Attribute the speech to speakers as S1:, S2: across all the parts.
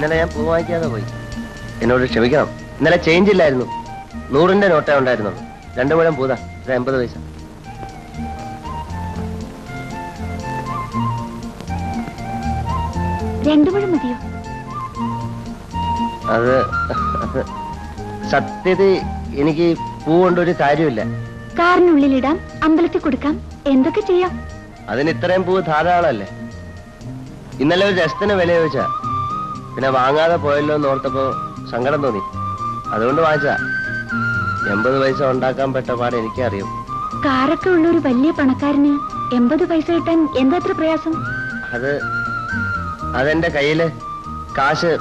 S1: ഇന്നലെ ഞാൻ പൂ വാങ്ങിക്കാതെ പോയി. എന്നോട് ക്ഷമിക്കണം. ഇന്നലെ ചേഞ്ച് ഇല്ലായിരുന്നു. നൂറിന്റെ നോട്ടേ ഉണ്ടായിരുന്നുള്ളൂ രണ്ടു മുഴം പൂതാ. ഇത് എൺപത് പൈസ.
S2: രണ്ടു മുഴം മതിയോ?
S1: അത് സത്യത സത്യത്തിൽ എനിക്ക് പൂ കൊണ്ടൊരു കാര്യമില്ല.
S2: കാറിനുള്ളിലിടാം. അമ്പലത്തിൽ കൊടുക്കാം. എന്തൊക്കെ ചെയ്യാം?
S1: അതിന് ഇത്രയും പൂ ധാരാളമല്ലേ? ഇന്നലെ ഒരു രസത്തിന് വില ചോദിച്ചാ. പിന്നെ വാങ്ങാതെ പോയല്ലോ എന്ന് ഓർത്തപ്പോ സങ്കടം തോന്നി. അതുകൊണ്ട് വാങ്ങിച്ചാ എൺപത് പൈസ ഉണ്ടാക്കാൻ പറ്റ പാട് എനിക്കറിയും.
S2: കാറൊക്കെ ഉള്ള ഒരു വലിയ പണക്കാരന് എൺപത് പൈസ കിട്ടാൻ എന്താത്ര പ്രയാസം?
S1: അത് അതെന്റെ കയ്യിൽ കാശ്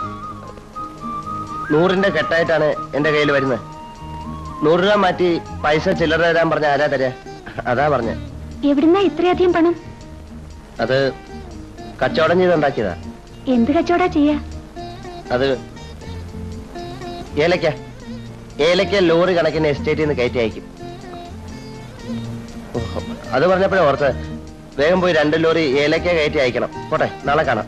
S1: നൂറിന്റെ കെട്ടായിട്ടാണ് എന്റെ കയ്യിൽ വരുന്നത്. നൂറ് രൂപ മാറ്റി പൈസ ചില്ലറ തരാൻ പറഞ്ഞ ആരാ തരാ? അതാ പറഞ്ഞ.
S2: എവിടുന്നാ ഇത്രയധികം പണം?
S1: അത് കച്ചവടം ചെയ്തുണ്ടാക്കിയതാ.
S2: എന്ത് കച്ചവടാ ചെയ്യാ?
S1: അത് ഏലക്ക. ഏലക്ക ലോറി കണക്കിന് എസ്റ്റേറ്റിൽ നിന്ന് കയറ്റി അയക്കും. അത് പറഞ്ഞപ്പോഴേ ഓർത്ത് വേഗം പോയി രണ്ട് ലോറി ഏലക്ക കയറ്റി അയക്കണം. പോട്ടെ നാളെ കാണാം.